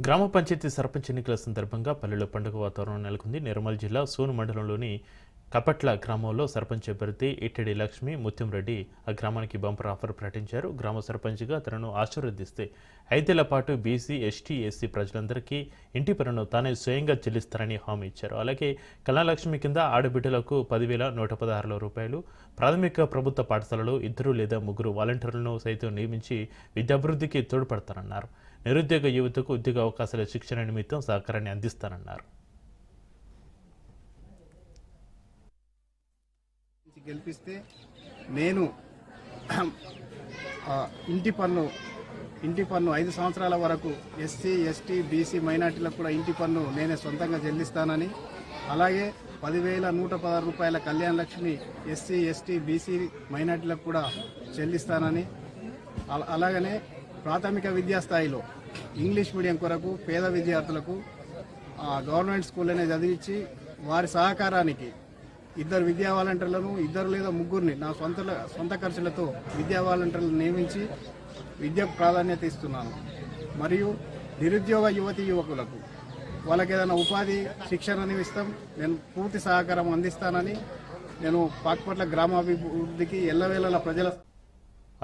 గ్రామ పంచాయతీ సర్పంచ్ ఎన్నికల సందర్భంగా పల్లెలో పండుగ వాతావరణం నెలకొంది. నిర్మల్ జిల్లా సోను మండలంలోని కపట్ల గ్రామంలో సర్పంచ్ అభ్యర్థి ఇట్టడి లక్ష్మి ముత్యంరెడ్డి ఆ గ్రామానికి బంపర్ ఆఫర్ ప్రకటించారు. గ్రామ సర్పంచ్గా తనను ఆశీర్వదిస్తే ఐదేళ్ళ పాటు బీసీ ఎస్టీ ఎస్సీ ప్రజలందరికీ ఇంటి పన్నును తానే స్వయంగా చెల్లిస్తారని హామీ ఇచ్చారు. అలాగే కళాలక్ష్మి కింద ఆడబిడ్డలకు పదివేల నూట పదహారుల రూపాయలు ప్రాథమిక ప్రభుత్వ పాఠశాలలో ఇద్దరు లేదా ముగ్గురు వాలంటీర్లను సైతం నియమించి విద్యాభివృద్ధికి తోడ్పడతారన్నారు. నిరుద్యోగ యువతకు ఉద్యోగ అవకాశాల శిక్షణ నిమిత్తం సహకారాన్ని అందిస్తానన్నారు. గెలిపిస్తే నేను ఇంటి పన్ను ఇంటి పన్ను ఐదు సంవత్సరాల వరకు ఎస్సీ ఎస్టీ బీసీ మైనార్టీలకు కూడా ఇంటి పన్ను నేనే సొంతంగా చెల్లిస్తానని అలాగే పదివేల నూట పదహారు రూపాయల Kalyana Lakshmi SC ST BC మైనార్టీలకు కూడా చెల్లిస్తానని అలాగనే ప్రాథమిక విద్యా స్థాయిలో ఇంగ్లీష్ మీడియం కొరకు పేద విద్యార్థులకు ఆ, గవర్నమెంట్ స్కూల్లోనే చదివించి వారి సహకారానికి ఇద్దరు విద్యా వాలంటీర్లను ఇద్దరు లేదా ముగ్గురిని నా సొంత సొంత ఖర్చులతో విద్యా వాలంటీర్లను నియమించి విద్యకు ప్రాధాన్యత ఇస్తున్నాను. మరియు నిరుద్యోగ యువతి యువకులకు వాళ్ళకి ఏదైనా ఉపాధి శిక్షణ ఇస్తాం నేను పూర్తి సహకారం అందిస్తానని నేను పాక్పట్ల గ్రామాభివృద్ధికి ఎల్లవేళల ప్రజల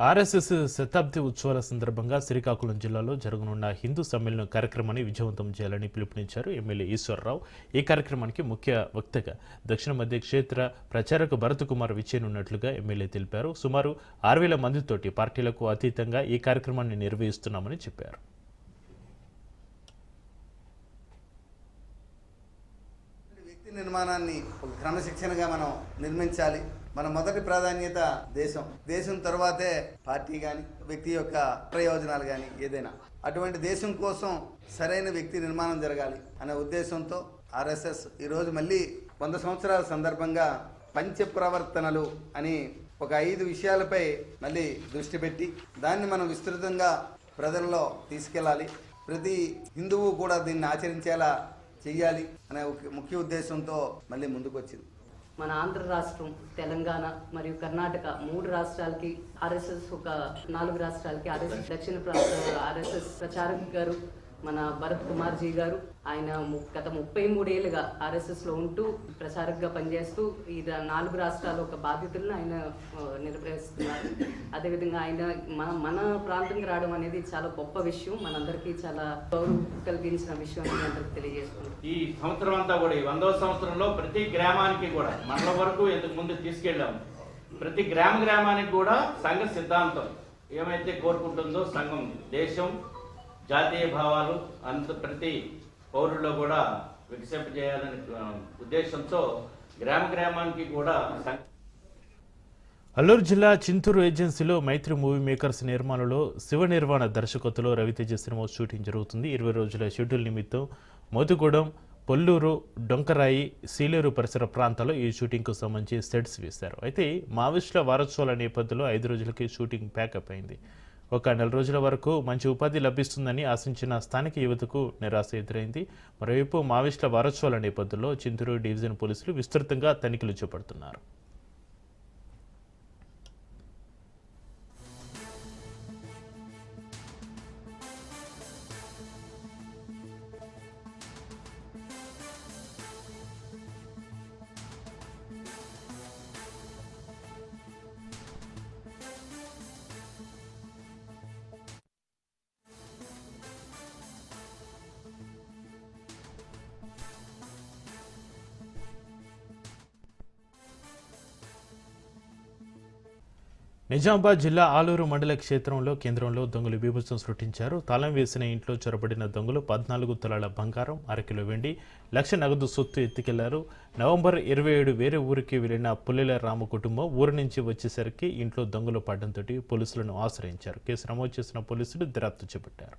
ఆర్ఎస్ఎస్ శతాబ్ది ఉత్సవాల సందర్భంగా శ్రీకాకుళం జిల్లాలో జరగనున్న హిందూ సమ్మేళనం కార్యక్రమాన్ని విజయవంతం చేయాలని పిలుపునిచ్చారు ఎమ్మెల్యే ఈశ్వరరావు. ఈ కార్యక్రమానికి ముఖ్య వక్తగా దక్షిణ మధ్య క్షేత్ర ప్రచారక భరత్ కుమార్ విచ్చేనున్నట్లుగా ఎమ్మెల్యే తెలిపారు. సుమారు ఆరు వేల మందితోటి పార్టీలకు అతీతంగా ఈ కార్యక్రమాన్ని నిర్వహిస్తున్నామని చెప్పారు. వ్యక్తి నిర్మాణాన్ని క్రమశిక్షణగా మనం నిర్మించాలి. మన మొదటి ప్రాధాన్యత దేశం. దేశం తర్వాతే పార్టీ కానీ వ్యక్తి యొక్క ప్రయోజనాలు కానీ ఏదైనా. అటువంటి దేశం కోసం సరైన వ్యక్తి నిర్మాణం జరగాలి అనే ఉద్దేశంతో ఆర్ఎస్ఎస్ ఈరోజు మళ్ళీ వంద సంవత్సరాల సందర్భంగా పంచ ప్రవర్తనలు అని ఒక ఐదు విషయాలపై మళ్ళీ దృష్టి పెట్టి దాన్ని మనం విస్తృతంగా ప్రజల్లో తీసుకెళ్ళాలి. ప్రతి హిందువు కూడా దీన్ని ఆచరించేలా చేయాలి అనే ముఖ్య ఉద్దేశంతో మళ్ళీ ముందుకు వచ్చింది మన ఆంధ్ర రాష్ట్రం తెలంగాణ మరియు కర్ణాటక మూడు రాష్ట్రాలకి ఆర్ఎస్ఎస్ ఒక నాలుగు రాష్ట్రాలకి ఆర్ఎస్ఎస్ దక్షిణ ప్రాంత ఆర్ఎస్ఎస్ ప్రచారక్ గారు మన భరత్ కుమార్జీ గారు. ఆయన ము- గత ముప్పై మూడేళ్ళుగా ఆర్ఎస్ఎస్లో ఉంటూ ప్రచారకుగా పనిచేస్తూ ఈ నాలుగు రాష్ట్రాల ఒక బాధ్యతలను ఆయన నిర్వహిస్తున్నారు అదేవిధంగా ఆయన మన మన ప్రాంతంకి రావడం అనేది చాలా గొప్ప విషయం. మనందరికీ చాలా గౌరవం కలిగించిన విషయం అని అందరికి తెలియజేస్తున్నాను. ఈ సంవత్సరం అంతా కూడా ఈ వందవ సంవత్సరంలో ప్రతి గ్రామానికి కూడా మండలం వరకు ఇంతకు ముందు తీసుకెళ్ళాము ప్రతి గ్రామ గ్రామానికి కూడా సంఘ సిద్ధాంతం ఏమైతే కోరుకుంటుందో సంఘం దేశం జాతీయ భావాలు అంత ప్రతి పౌరుల్లో కూడా వికసింపజేయాలని ఉద్దేశంతో గ్రామ గ్రామానికి కూడా అల్లూరు జిల్లా చింతూరు ఏజెన్సీలో మైత్రి మూవీ మేకర్స్ నిర్మాణంలో శివ నిర్వాణ దర్శకత్వంలో రవితేజ సినిమా షూటింగ్ జరుగుతుంది. ఇరవై రోజుల షెడ్యూల్ నిమిత్తం మోతుగూడెం పొల్లూరు డొంకరాయి సీలేరు పరిసర ప్రాంతాల్లో ఈ షూటింగ్కు సంబంధించి సెట్స్ వేశారు. అయితే మావిష్ల వారోత్సవాల నేపథ్యంలో ఐదు రోజులకి షూటింగ్ ప్యాకప్ అయింది. ఒక నెల రోజుల వరకు మంచి ఉపాధి లభిస్తుందని ఆశించిన స్థానిక యువతకు నిరాశ ఎదురైంది. మరోవైపు మావిస్టుల వారోత్సవాల నేపథ్యంలో చింతూరు డివిజన్ పోలీసులు విస్తృతంగా తనిఖీలు చేపడుతున్నారు. నిజామాబాద్ జిల్లా ఆలూరు మండల క్షేత్రంలో కేంద్రంలో దొంగలు బీభత్సం సృష్టించారు. తాళం వేసిన ఇంట్లో చొరబడిన దొంగలు పద్నాలుగు తులాల బంగారం అరకిలో వెండి లక్ష నగదు సొత్తు ఎత్తుకెళ్ళారు. నవంబర్ ఇరవై ఏడు వేరే ఊరికి వెళ్ళిన పుల్లెల రాము కుటుంబం ఊరు నుంచి వచ్చేసరికి ఇంట్లో దొంగలు పడడంతో పోలీసులను ఆశ్రయించారు. కేసు నమోదు చేసిన పోలీసులు దర్యాప్తు చేపట్టారు.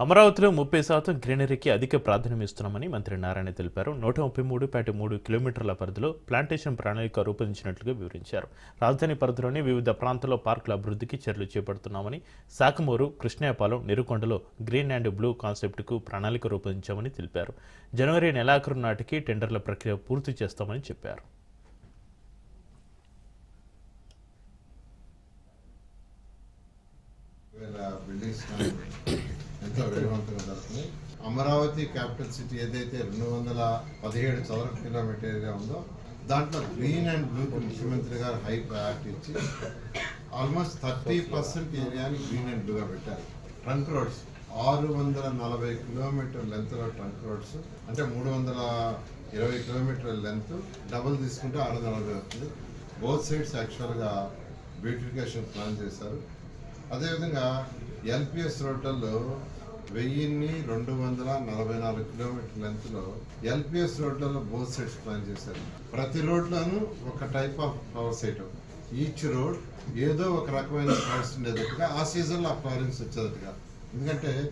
అమరావతిలో ముప్పై శాతం గ్రీనరీకి అధిక ప్రాధాన్యం ఇస్తున్నామని మంత్రి నారాయణ తెలిపారు. నూట ముప్పై మూడు పాయింట్ మూడు కిలోమీటర్ల పరిధిలో ప్లాంటేషన్ ప్రణాళిక రూపొందించినట్లుగా వివరించారు. రాజధాని పరిధిలోని వివిధ ప్రాంతాల్లో పార్కుల అభివృద్ధికి చర్యలు చేపడుతున్నామని శాఖమూరు కృష్ణాపాలెం నిరుకొండలో గ్రీన్ అండ్ బ్లూ కాన్సెప్ట్కు ప్రణాళిక రూపొందించామని తెలిపారు. జనవరి నెలాఖరు నాటికి టెండర్ల ప్రక్రియ పూర్తి చేస్తామని చెప్పారు. బిల్డింగ్స్ ఎంతో వేగవంతంగా జరుగుతుంది అమరావతి క్యాపిటల్ సిటీ ఏదైతే రెండు వందల పదిహేడు చదరపు కిలోమీటర్ ఏరియా ఉందో దాంట్లో గ్రీన్ అండ్ బ్లూకి ముఖ్యమంత్రి గారు హై ప్రయారిటీ ఇచ్చి ఆల్మోస్ట్ థర్టీ పర్సెంట్ ఏరియాని గ్రీన్ అండ్ బ్లూగా పెట్టారు. ట్రంక్ రోడ్స్ ఆరు వందల నలభై కిలోమీటర్ లెంత్లో ట్రంక్ రోడ్స్ అంటే మూడు వందల ఇరవై కిలోమీటర్ల లెంత్ డబుల్ తీసుకుంటే ఆరు వందల నలభై అవుతుంది బోత్ సైడ్స్ యాక్చువల్గా బ్యూటిఫికేషన్ ప్లాన్ చేశారు. అదేవిధంగా ఎల్పిఎస్ రోడ్లలో వెయ్యిన్ని రెండు వందల నలభై నాలుగు కిలోమీటర్ లెంత్లో ఎల్పిఎస్ రోడ్లలో బోత్ సైడ్స్ ప్లాన్ చేశారు. ప్రతి రోడ్లోనూ ఒక type of power site each road ఏదో ఒక రకమైన ఫ్లవర్స్ ఉండేటట్టుగా ఆ సీజన్లో ఆ ఫ్లవరింగ్స్ వచ్చేటట్టుగా. ఎందుకంటే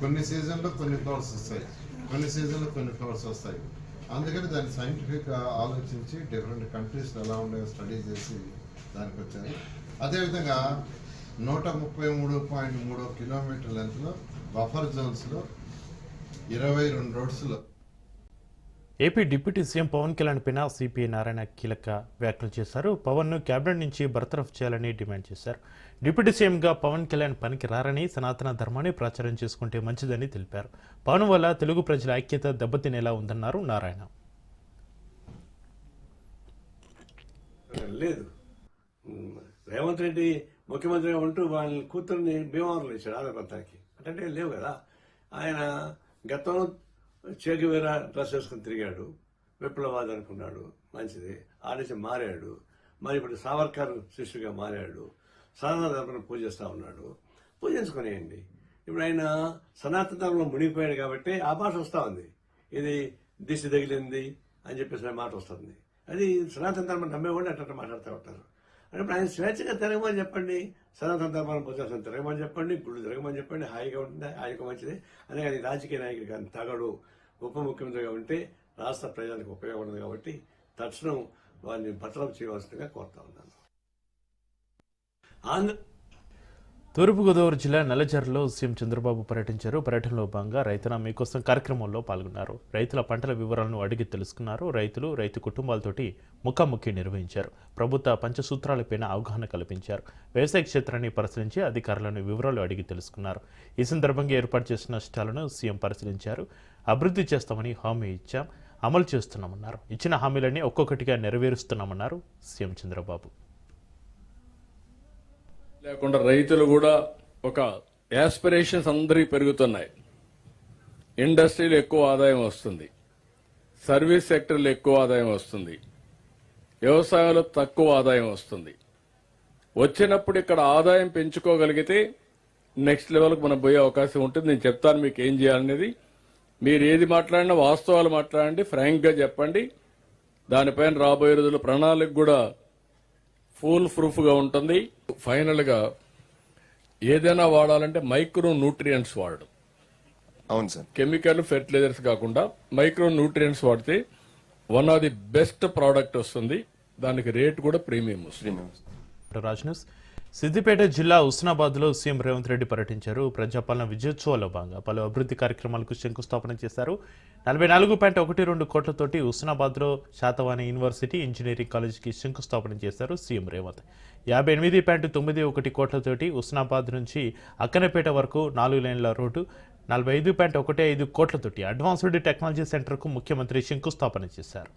కొన్ని సీజన్లో కొన్ని ఫ్లవర్స్ వస్తాయి. కొన్ని సీజన్లో కొన్ని ఫ్లవర్స్ వస్తాయి. అందుకని దాన్ని సైంటిఫిక్గా ఆలోచించి డిఫరెంట్ కంట్రీస్లో ఎలా ఉండేవో స్టడీ చేసి దానికి వచ్చారు. అదేవిధంగా నూట ముప్పై మూడు పాయింట్ మూడు కిలోమీటర్ లెంత్లో బఫర్ జోన్స్లో ఇరవై రెండు రోడ్స్లో AP deputy CM Pawan Kalyan పైన సిపిఐ నారాయణ కీలక వ్యాఖ్యలు చేశారు. పవన్ను కేబినెట్ నుంచి బర్తరఫ్ చేయాలని డిమాండ్ చేశారు. డిప్యూటీ సీఎంగా పవన్ కళ్యాణ్ పనికి రారని సనాతన ధర్మాన్ని ప్రచారం చేసుకుంటే మంచిదని తెలిపారు. పవన్ వల్ల తెలుగు ప్రజల ఐక్యత దెబ్బతినేలా ఉందన్నారు నారాయణ. లేదు. రేవంత్ రెడ్డి ముఖ్యమంత్రిగా ఉంటూ వాళ్ళ కూతుర్ని ఇచ్చాడు అంటే లేవు కదా. ఆయన గతంలో చేగివేర డ్రెస్ వేసుకుని తిరిగాడు. విప్లవాది అనుకున్నాడు. మంచిది. ఆ నుంచి మారాడు. మరి ఇప్పుడు సావర్కర్ శిష్యుగా మారాడు. సనాతన పూజ చేస్తూ ఉన్నాడు. పూజించుకునేయండి ఇప్పుడు ఆయన సనాతన ధర్మంలో మునిగిపోయాడు కాబట్టి ఆ భాష వస్తూ ఉంది. ఇది దిశ తగిలింది అని చెప్పేసి ఆ మాట వస్తుంది. అది సనాతన ధర్మం నమ్మేవాళ్ళు అట్లా మాట్లాడుతూ ఉంటారు. అంటే ఆయన స్వేచ్ఛగా తిరగమని చెప్పండి సనాతన ధర్మాన్ని పొందాల్సిన తిరగమని చెప్పండి గుళ్ళు తిరగమని చెప్పండి హాయిగా ఉంటుంది హాయిగా మంచిది. అంతేగాని రాజకీయ నాయకుడు కానీ తగడు ఉప ముఖ్యమంత్రిగా ఉంటే రాష్ట్ర ప్రజలకు ఉపయోగపడదు కాబట్టి తక్షణం వారిని బట్టలు చేయవలసిందిగా కోరుతా ఉన్నాను. ఆంధ్ర తూర్పుగోదావరి జిల్లా నల్లజర్లలో సీఎం చంద్రబాబు పర్యటించారు. పర్యటనలో భాగంగా రైతన మీకోసం కార్యక్రమంలో పాల్గొన్నారు. రైతుల పంటల వివరాలను అడిగి తెలుసుకున్నారు. రైతులు రైతు కుటుంబాలతోటి ముఖాముఖి నిర్వహించారు. ప్రభుత్వ పంచసూత్రాలపైన అవగాహన కల్పించారు. వ్యవసాయ క్షేత్రాన్ని పరిశీలించి అధికారులను వివరాలు అడిగి తెలుసుకున్నారు. ఈ సందర్భంగా ఏర్పాటు చేసిన నష్టాలను సీఎం పరిశీలించారు. అభివృద్ధి చేస్తామని హామీ ఇచ్చాం. అమలు చేస్తున్నామన్నారు. ఇచ్చిన హామీలన్నీ ఒక్కొక్కటిగా నెరవేరుస్తున్నామన్నారు సీఎం చంద్రబాబు. లేకుండా రైతులు కూడా ఒక యాస్పిరేషన్స్ అందరికీ పెరుగుతున్నాయి. ఇండస్ట్రీలో ఎక్కువ ఆదాయం వస్తుంది. సర్వీస్ సెక్టర్లో ఎక్కువ ఆదాయం వస్తుంది. వ్యవసాయంలో తక్కువ ఆదాయం వస్తుంది. వచ్చినప్పుడు ఇక్కడ ఆదాయం పెంచుకోగలిగితే నెక్స్ట్ లెవెల్కి మనం పోయే అవకాశం ఉంటుంది. నేను చెప్తాను మీకు ఏం చేయాలనేది. మీరు ఏది మాట్లాడినా వాస్తవాలు మాట్లాడండి ఫ్రాంక్గా చెప్పండి. దానిపైన రాబోయే రోజుల్లో ప్రణాళిక కూడా ఫుల్ ప్రూఫ్గా ఉంటుంది. ఫైనల్గా ఏదైనా వాడాలంటే మైక్రో న్యూట్రియంట్స్ వాడడం. అవును సార్. కెమికల్ ఫెర్టిలైజర్స్ కాకుండా మైక్రో న్యూట్రియంట్స్ వాడితే one of the best product వస్తుంది. దానికి రేట్ కూడా ప్రీమియం వస్తుంది. రాజ్ న్యూస్. సిద్దిపేట జిల్లా హుస్నాబాద్లో సీఎం రేవంత్ రెడ్డి పర్యటించారు. ప్రజాపాలన విజయోత్సవాల్లో భాగంగా పలు అభివృద్ధి కార్యక్రమాలకు శంకుస్థాపన చేశారు. నలభై నాలుగు పాయింట్ ఒకటి రెండు కోట్లతోటి హుస్నాబాద్లో శాతవాణి యూనివర్సిటీ ఇంజనీరింగ్ కాలేజీకి శంకుస్థాపన చేశారు సీఎం రేవంత్. యాభై ఎనిమిది పాయింట్ తొమ్మిది ఒకటి కోట్లతోటి హుస్నాబాద్ నుంచి అక్కనపేట వరకు నాలుగు లైన్ల రోడ్డు నలభై ఐదు పాయింట్ ఒకటి ఐదు కోట్లతోటి అడ్వాన్స్డ్ టెక్నాలజీ సెంటర్కు ముఖ్యమంత్రి శంకుస్థాపన చేశారు.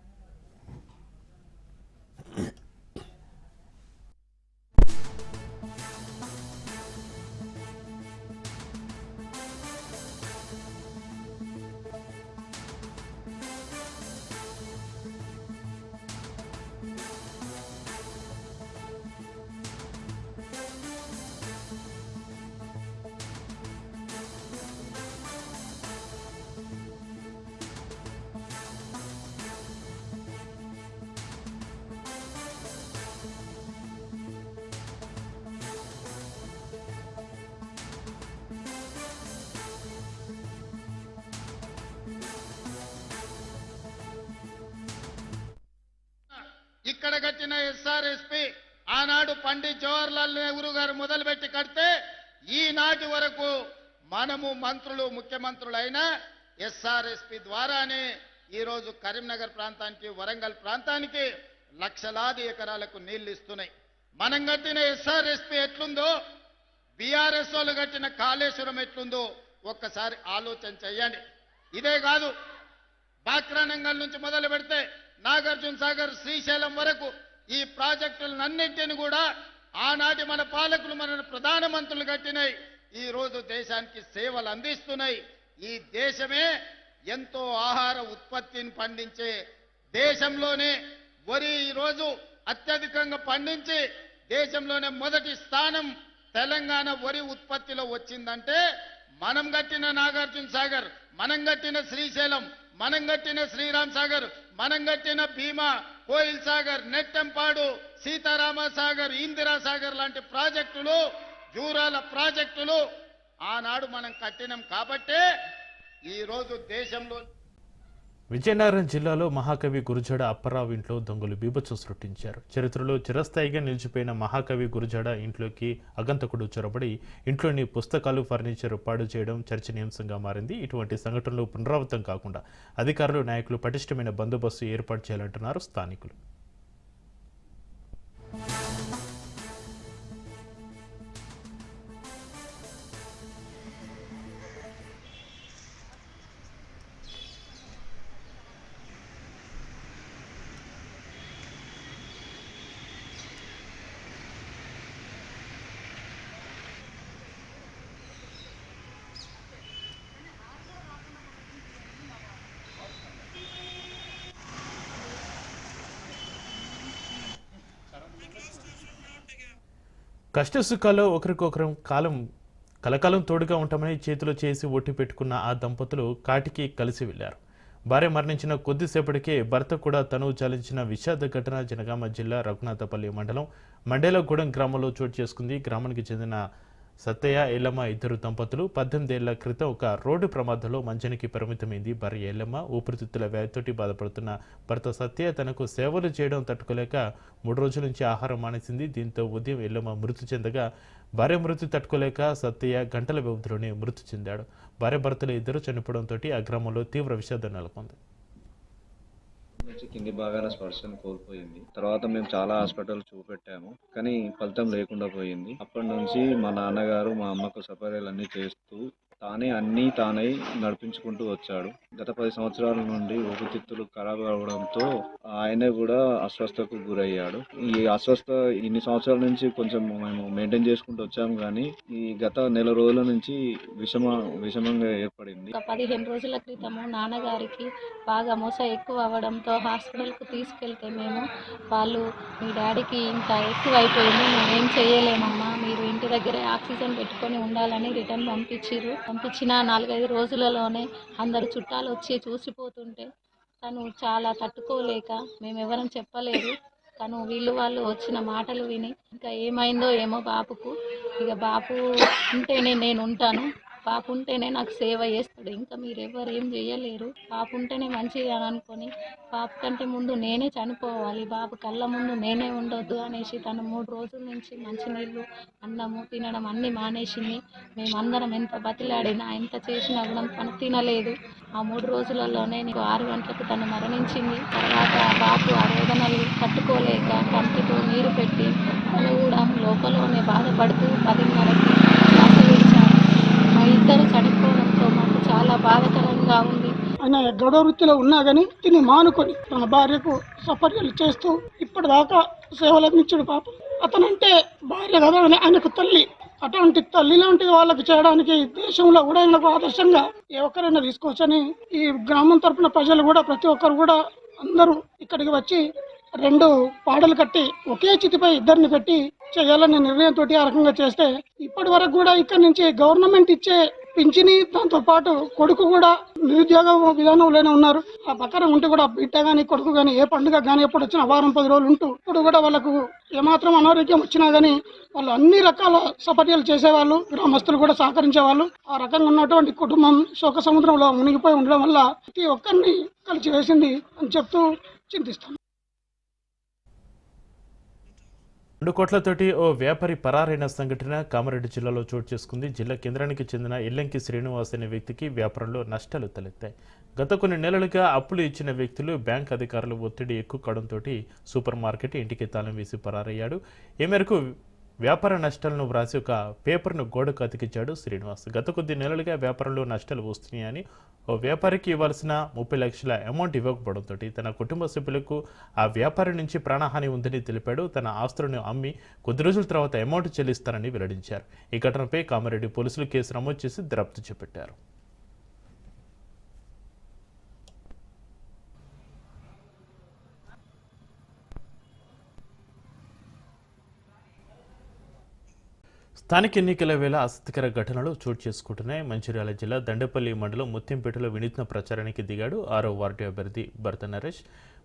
కట్టిన ఎస్ఆర్ఎస్పి ఆనాడు పండిత్ జవహర్లాల్ నెహ్రూ గారు మొదలుపెట్టి కడితే ఈనాటి వరకు మనము మంత్రులు ముఖ్యమంత్రులైన ఎస్ఆర్ఎస్పి ద్వారానే ఈరోజు కరీంనగర్ ప్రాంతానికి వరంగల్ ప్రాంతానికి లక్షలాది ఎకరాలకు నీళ్ళు ఇస్తున్నాయి. మనం కట్టిన ఎస్ఆర్ఎస్పి ఎట్లుందో బీఆర్ఎస్ వాళ్ళు కట్టిన కాళేశ్వరం ఎట్లుందో ఒక్కసారి ఆలోచన చెయ్యండి ఇదే కాదు బాక్రానంగల్ నుంచి మొదలు పెడితే నాగార్జున సాగర్ శ్రీశైలం వరకు ఈ ప్రాజెక్టులన్నింటిని కూడా ఆనాటి మన పాలకులు మన ప్రధానమంత్రులు కట్టినాయి. ఈ రోజు దేశానికి సేవలు అందిస్తున్నాయి. ఈ దేశమే ఎంతో ఆహార ఉత్పత్తిని పండించే దేశంలోనే వరి ఈ రోజు అత్యధికంగా పండించి దేశంలోనే మొదటి స్థానం తెలంగాణ వరి ఉత్పత్తిలో వచ్చిందంటే మనం కట్టిన నాగార్జున సాగర్ మనం కట్టిన శ్రీశైలం మనం కట్టిన శ్రీరామ్ సాగర్ మనం కట్టిన భీమా కోయిల్ సాగర్ నెట్టెంపాడు సీతారామ సాగర్ ఇందిరా సాగర్ లాంటి ప్రాజెక్టులు జూరాల ప్రాజెక్టులు ఆనాడు మనం కట్టినాం కాబట్టే ఈరోజు దేశంలో విజయనగరం జిల్లాలో మహాకవి గురుజాడ అప్పారావు ఇంట్లో దొంగలు బీభత్సం సృష్టించారు. చరిత్రలో చిరస్థాయిగా నిలిచిపోయిన మహాకవి గురుజాడ ఇంట్లోకి అగంతకుడు చొరబడి ఇంట్లోని పుస్తకాలు ఫర్నిచర్ పాడు చేయడం చర్చనీయాంశంగా మారింది. ఇటువంటి సంఘటనలు పునరావృతం కాకుండా అధికారులు నాయకులు పటిష్టమైన బందోబస్తు ఏర్పాటు చేయాలంటున్నారు స్థానికులు. కష్టసుఖాల్లో ఒకరికొకరం కాలం కలకాలం తోడుగా ఉంటామని చేతిలో చేసి ఒట్టి పెట్టుకున్న ఆ దంపతులు కాటికి కలిసి వెళ్ళారు భార్య మరణించిన కొద్దిసేపటికే భర్త కూడా తనువు చాలించిన విషాద ఘటన జనగామ జిల్లా రఘునాథపల్లి మండలం మండేలగూడెం గ్రామంలో చోటు చేసుకుంది. గ్రామానికి చెందిన సత్తయ్య ఎల్లమ్మ ఇద్దరు దంపతులు పద్దెనిమిదేళ్ళ క్రితం ఒక రోడ్డు ప్రమాదంలో మంచనికి పరిమితమైంది. భార్య ఎల్లమ్మ ఊపిరితిత్తుల వ్యాధితోటి బాధపడుతున్న భర్త సత్య తనకు సేవలు చేయడం తట్టుకోలేక మూడు రోజుల నుంచి ఆహారం మానేసింది. దీంతో ఉదయం ఎల్లమ్మ మృతి చెందగా భార్య మృతి తట్టుకోలేక సత్తయ్య గంటల వ్యవధిలోనే మృతి చెందాడు. భార్య భర్తలు ఇద్దరు చనిపోవడంతో ఆ గ్రామంలో తీవ్ర విషాదం నెలకొంది. నుంచి కింది భాగాన స్పర్శను కోల్పోయింది. తర్వాత మేము చాలా హాస్పిటల్ చూపెట్టాము. కానీ ఫలితం లేకుండా పోయింది. అప్పటి నుంచి మా నాన్నగారు మా అమ్మకు సపర్యలన్నీ చేస్తూ తానే అన్నీ తానై నడిపించుకుంటూ వచ్చాడు. గత పది సంవత్సరాల నుండి ఊపిరితిత్తులు ఖరాబ్ అవడంతో ఆయన కూడా అస్వస్థకు గురయ్యాడు. ఈ అస్వస్థ ఇన్ని సంవత్సరాల నుంచి కొంచెం మేము మెయింటైన్ చేసుకుంటూ వచ్చాము కానీ ఈ గత నెల రోజుల నుంచి విషమ విషమంగా ఏర్పడింది. పదిహేను రోజుల క్రితము నాన్నగారికి బాగా మోస ఎక్కువ అవ్వడంతో హాస్పిటల్కు తీసుకెళ్తే మేము వాళ్ళు మీ డాడీకి ఇంత ఎక్కువ అయిపోయింది మేము ఏం చేయలేమమ్మా మీరు ఇంటి దగ్గరే ఆక్సిజన్ పెట్టుకొని ఉండాలని రిటర్న్ పంపించిర్రు. పంపించిన నాలుగైదు రోజులలోనే అందరు చుట్టాలు వచ్చి చూసిపోతుంటే తను చాలా తట్టుకోలేక మేము ఎవరం చెప్పలేదు. తను వీళ్ళు వాళ్ళు వచ్చిన మాటలు విని ఇంకా ఏమైందో ఏమో బాపుకు ఇక బాపు ఉంటేనే నేను ఉంటాను. పాప ఉంటేనే నాకు సేవ చేస్తాడు. ఇంకా మీరు ఎవరు ఏం చేయలేరు. పాప ఉంటేనే మంచిది అని అనుకొని పాప కంటే ముందు నేనే చనిపోవాలి. బాబు కళ్ళ ముందు నేనే ఉండొద్దు అనేసి తను మూడు రోజుల నుంచి మంచినీళ్ళు అన్నము తినడం అన్నీ మానేసింది. మేమందరం ఎంత బతిలాడినా ఎంత చేసినా కూడా తను తినలేదు. ఆ మూడు రోజులలోనే నీకు ఆరు గంటలకు తను మరణించింది. తర్వాత ఆ బాబు ఆ వేదనలు తట్టుకోలేక కంటితో నీరు పెట్టి తను కూడా లోపలనే బాధపడుతూ పదిన్నరకి శ్వాస విడిచాడు మా ఇద్దరు చనిపోవడంతో మాకు చాలా బాధాకరంగా ఉంది. ఆయన గౌరవ వృత్తిలో ఉన్నా కానీ తిని మానుకొని తన భార్యకు సపర్యలు చేస్తూ ఇప్పటిదాకా సేవలు అందించాడు పాపం. అతనంటే భార్య కదా అని ఆయనకు తల్లి. అటువంటి తల్లి లాంటి వాళ్ళకి చేయడానికి దేశంలో కూడా ఆయనకు ఆదర్శంగా ఏ ఒక్కరైనా తీసుకోవచ్చని ఈ గ్రామం తరపున ప్రజలు కూడా ప్రతి ఒక్కరు కూడా అందరూ ఇక్కడికి వచ్చి రెండు పాడలు కట్టి ఒకే చితిపై ఇద్దరిని పెట్టి చేయాలనే నిర్ణయంతో ఆ రకంగా చేస్తే ఇప్పటి వరకు కూడా ఇక్కడ నుంచి గవర్నమెంట్ ఇచ్చే పింఛని దాంతో పాటు కొడుకు కూడా నిరుద్యోగ విధానంలోనే ఉన్నారు. ఆ పక్కన ఉంటే కూడా బిడ్డ కానీ కొడుకు కానీ ఏ పండుగ కానీ ఎప్పుడు వచ్చినా వారం పది రోజులు ఉంటూ ఇప్పుడు కూడా వాళ్ళకు ఏమాత్రం అనారోగ్యం వచ్చినా కానీ వాళ్ళు అన్ని రకాల సపర్యలు చేసేవాళ్ళు గ్రామస్తులు కూడా సహకరించేవాళ్ళు. ఆ రకంగా ఉన్నటువంటి కుటుంబం శోక సముద్రంలో మునిగిపోయి ఉండడం వల్ల ప్రతి ఒక్కరిని కలిసి వేసింది అని చెప్తూ చింతిస్తాం. రెండు కోట్లతోటి ఓ వ్యాపారి పరారైన సంఘటన కామారెడ్డి జిల్లాలో చోటు చేసుకుంది. జిల్లా కేంద్రానికి చెందిన ఎల్లంకి శ్రీనివాస్ అనే వ్యక్తికి వ్యాపారంలో నష్టాలు తలెత్తాయి. గత కొన్ని నెలలుగా అప్పులు ఇచ్చిన వ్యక్తులు బ్యాంక్ అధికారులు ఒత్తిడి ఎక్కువ కావడంతో సూపర్ మార్కెట్ ఇంటికి తాళం వేసి పరారయ్యాడు. ఈ మేరకు వ్యాపార నష్టాలను వ్రాసి ఒక పేపర్ను గోడకు అతికించాడు శ్రీనివాస్. గత కొద్ది నెలలుగా వ్యాపారంలో నష్టాలు వస్తున్నాయని ఓ వ్యాపారికి ఇవ్వాల్సిన ముప్పై లక్షల అమౌంట్ ఇవ్వకపోవడంతో తన కుటుంబ సభ్యులకు ఆ వ్యాపారి నుంచి ప్రాణహాని ఉందని తెలిపాడు. తన ఆస్తులను అమ్మి కొద్ది రోజుల తర్వాత అమౌంట్ చెల్లిస్తారని వెల్లడించారు. ఈ ఘటనపై కామారెడ్డి పోలీసులు కేసు నమోదు చేసి దర్యాప్తు చేపట్టారు. స్థానిక ఎన్నికల వేళ ఆసక్తికర ఘటనలు చోటు చేసుకుంటున్నాయి. మంచిర్యాల జిల్లా దండపల్లి మండలం ముత్యంపేటలో వినూత్న ప్రచారానికి దిగాడు ఆరో వార్డు అభ్యర్థి భర్త నరేష్.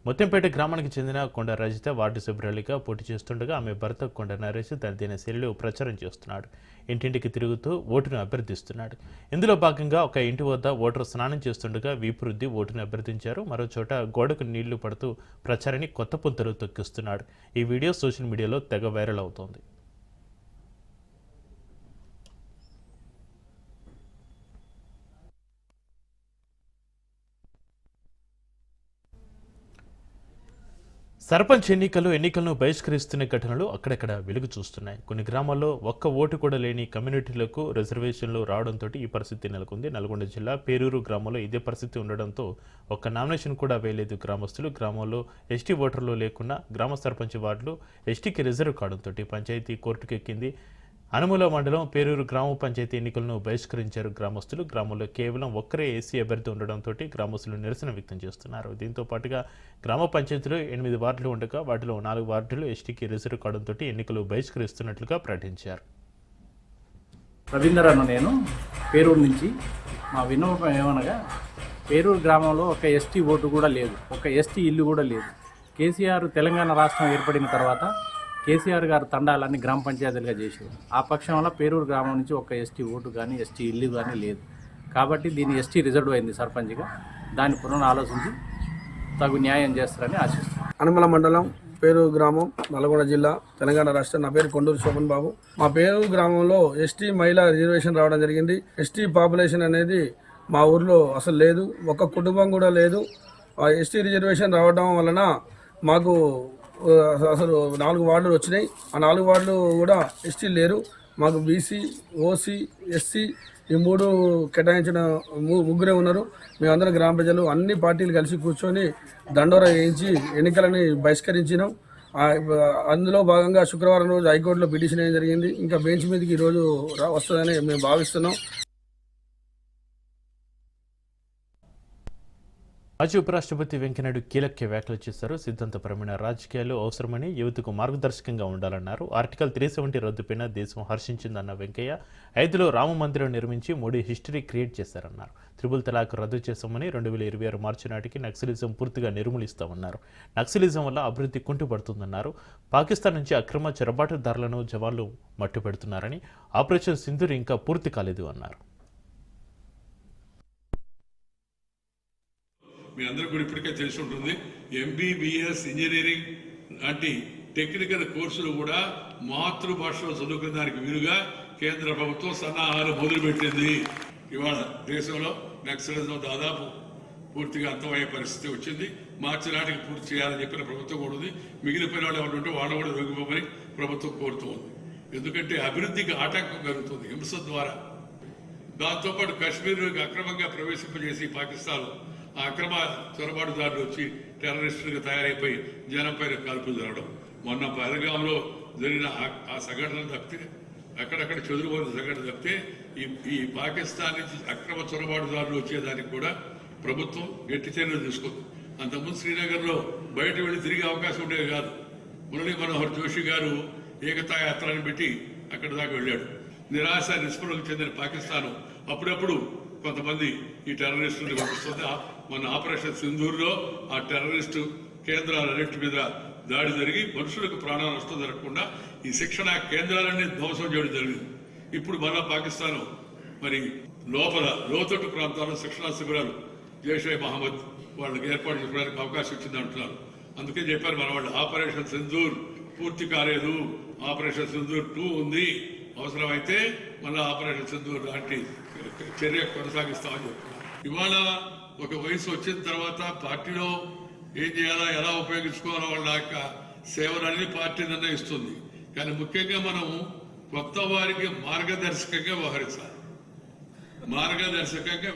ముత్యంపేట గ్రామానికి చెందిన కొండ రజిత వార్డు సభ్యురాలిగా పోటీ చేస్తుండగా ఆమె భర్త కొండ నరేష్ తనదైన శైలిలో ప్రచారం చేస్తున్నాడు. ఇంటింటికి తిరుగుతూ ఓటును అభ్యర్థిస్తున్నాడు. ఇందులో భాగంగా ఒక ఇంటి వద్ద ఓటరు స్నానం చేస్తుండగా వీపురుద్ది ఓటును అభ్యర్థించారు. మరో చోట గోడకు నీళ్ళు పడుతూ ప్రచారాన్ని కొత్త పుంతలు తొక్కిస్తున్నాడు. ఈ వీడియో సోషల్ మీడియాలో తెగ వైరల్ అవుతోంది. సర్పంచ్ ఎన్నికలు ఎన్నికలను బహిష్కరిస్తున్న ఘటనలు అక్కడక్కడ వెలుగు చూస్తున్నాయి. కొన్ని గ్రామాల్లో ఒక్క ఓటు కూడా లేని కమ్యూనిటీలకు రిజర్వేషన్లు రావడంతో ఈ పరిస్థితి నెలకొంది. నల్గొండ జిల్లా పేరూరు గ్రామంలో ఇదే పరిస్థితి ఉండడంతో ఒక్క నామినేషన్ కూడా వేయలేదు గ్రామస్తులు. గ్రామంలో ఎస్టీ ఓటర్లు లేకున్నా గ్రామ సర్పంచ్ వార్డులు ఎస్టీకి రిజర్వ్ కావడంతో పంచాయతీ కోర్టుకెక్కింది. అనుమూల మండలం పేరూరు గ్రామ పంచాయతీ ఎన్నికలను బహిష్కరించారు గ్రామస్తులు. గ్రామంలో కేవలం ఒక్కరే ఏసీ అభ్యర్థి ఉండడంతో గ్రామస్తులు నిరసన వ్యక్తం చేస్తున్నారు. దీంతో పాటుగా గ్రామ పంచాయతీలో ఎనిమిది వార్డులు ఉండగా వాటిలో నాలుగు వార్డులు ఎస్టీకి రిజర్వ్ కావడంతో ఎన్నికలు బహిష్కరిస్తున్నట్లుగా ప్రకటించారు. రవీందర్ అన్న నేను పేరూరు నుంచి. మా విన్నపం ఏమనగా పేరూరు గ్రామంలో ఒక ఎస్టీ ఓటు కూడా లేదు. ఒక ఎస్టీ ఇల్లు కూడా లేదు. కేసీఆర్ తెలంగాణ రాష్ట్రం ఏర్పడిన తర్వాత కేసీఆర్ గారు తండాలన్నీ గ్రామ పంచాయతీలుగా చేశారు ఆ పక్షం వల్ల పేరూరు గ్రామం నుంచి ఒక ఎస్టీ ఓటు కానీ ఎస్టీ ఇల్లు కానీ లేదు. కాబట్టి దీన్ని ఎస్టీ రిజర్వ్ అయింది సర్పంచ్గా. దాన్ని పునరాలోచించి తగు న్యాయం చేస్తారని ఆశిస్తున్నాను అనుమల మండలం పేరు గ్రామం నల్గొండ జిల్లా తెలంగాణ రాష్ట్రం. నా పేరు కొండూరు శోభన్ బాబు. మా పేరు గ్రామంలో ఎస్టీ మహిళా రిజర్వేషన్ రావడం జరిగింది. ఎస్టీ పాపులేషన్ అనేది మా ఊర్లో అసలు లేదు. ఒక కుటుంబం కూడా లేదు. ఆ ఎస్టీ రిజర్వేషన్ రావడం వలన మాకు అసలు నాలుగు వార్డులు వచ్చినాయి. ఆ నాలుగు వార్డులు కూడా ఎస్టీ లేరు. మాకు బీసీ ఓసీ ఎస్సీ ఈ మూడు కేటాయించిన ము- ముగ్గురే ఉన్నారు. మేమందరం గ్రామ ప్రజలు అన్ని పార్టీలు కలిసి కూర్చొని దండోరా వేయించి ఎన్నికలని బహిష్కరించినాం. అందులో భాగంగా శుక్రవారం రోజు హైకోర్టులో పిటిషన్ వేయడం జరిగింది. ఇంకా బెంచ్ మీదకి ఈరోజు రా వస్తుందని మేము భావిస్తున్నాం. మాజీ ఉపరాష్ట్రపతి వెంకయ్యనాయుడు కీలక వ్యాఖ్యలు చేశారు. సిద్ధాంతపరమైన రాజకీయాలు అవసరమని యువతకు మార్గదర్శకంగా ఉండాలన్నారు. ఆర్టికల్ త్రీ సెవెంటీ రద్దుపైన దేశం హర్షించిందన్న వెంకయ్య ఐదులో రామ మందిరం నిర్మించి మోడీ హిస్టరీ క్రియేట్ చేశారన్నారు. త్రిబుల్ తలాక్ రద్దు చేశామని రెండు వేల ఇరవై ఆరు మార్చి నాటికి నక్సలిజం పూర్తిగా నిర్మూలిస్తామన్నారు. నక్సలిజం వల్ల అభివృద్ధి కుంటుపడుతుందన్నారు. పాకిస్తాన్ నుంచి అక్రమ చొరబాటుదారులను జవాన్లు మట్టుపెడుతున్నారని ఆపరేషన్ సింధూర్ ఇంకా పూర్తి కాలేదు అన్నారు. మీ అందరూ కూడా ఇప్పటికే తెలిసి ఉంటుంది. ఎంబీబీఎస్ ఇంజనీరింగ్ లాంటి టెక్నికల్ కోర్సులు కూడా మాతృభాషలో చదువుకునే దానికి వీలుగా కేంద్ర ప్రభుత్వం సన్నాహాలు మొదలుపెట్టింది. ఇవాళ దేశంలో నక్సలిజం దాదాపు పూర్తిగా అంతమయ్యే పరిస్థితి వచ్చింది. మార్చి నాటికి పూర్తి చేయాలని చెప్పిన ప్రభుత్వం కూడా ఉంది. మిగిలిపోయిన వాళ్ళు ఎవరు ఉంటే వాళ్ళు కూడా వెగిపోమని ప్రభుత్వం కోరుతోంది. ఎందుకంటే అభివృద్ధికి ఆటంకం కలుగుతుంది. హింస ద్వారా. దాంతోపాటు కాశ్మీర్ అక్రమంగా ప్రవేశింపజేసి పాకిస్తాన్ ఆ అక్రమ చొరబాటుదారులు వచ్చి టెర్రరిస్టులుగా తయారైపోయి జనంపైన కాల్పులు జరగడం. మొన్న పహల్గాంలో జరిగిన ఆ- సంఘటనలు సంఘటన తప్పితే అక్కడక్కడ చెదురుపోయిన సంఘటన తప్పితే ఈ ఈ పాకిస్తాన్ నుంచి అక్రమ చొరబాటుదారులు వచ్చేదానికి కూడా ప్రభుత్వం గట్టి చర్యలు తీసుకుంది. అంతకుముందు శ్రీనగర్లో బయట వెళ్ళి తిరిగే అవకాశం ఉండేది కాదు. మురళీ మనోహర్ జోషి గారు ఏకతా యాత్రని పెట్టి అక్కడి దాకా వెళ్ళాడు. నిరాశ నిస్పృహకు చెందిన పాకిస్తాన్ అప్పుడప్పుడు కొంతమంది ఈ టెర్రరిస్టులను పంపిస్తుంది మన ఆపరేషన్ సింధూర్లో ఆ టెర్రరిస్టు కేంద్రాలన్నింటి మీద దాడి జరిగి మనుషులకు ప్రాణ నష్టం జరగకుండా ఈ శిక్షణ కేంద్రాలన్నీ ధ్వంసం చేయడం జరిగింది. ఇప్పుడు మళ్ళా పాకిస్తాన్ మరి లోపల లోతట్టు ప్రాంతాల్లో శిక్షణా శిబిరాలు జైషే మహమ్మద్ వాళ్ళకి ఏర్పాటు చేసుకోవడానికి అవకాశం ఇచ్చింది అంటున్నారు. అందుకే చెప్పారు మన వాళ్ళు ఆపరేషన్ సింధూర్ పూర్తి కాలేదు ఆపరేషన్ సింధూర్ టూ ఉంది అవసరమైతే మళ్ళీ ఆపరేషన్ సింధూర్ లాంటి చర్య కొనసాగిస్తామని చెప్తున్నారు. ఇవాళ ఒక వయసు వచ్చిన తర్వాత పార్టీలో ఏం చేయాలా ఎలా ఉపయోగించుకోవాలో వాళ్ళ యొక్క సేవలన్నీ పార్టీ నిర్ణయిస్తుంది. కానీ ముఖ్యంగా మనం కొత్త వారికి మార్గదర్శకంగా వ్యవహరించాలి. మార్గదర్శకంగా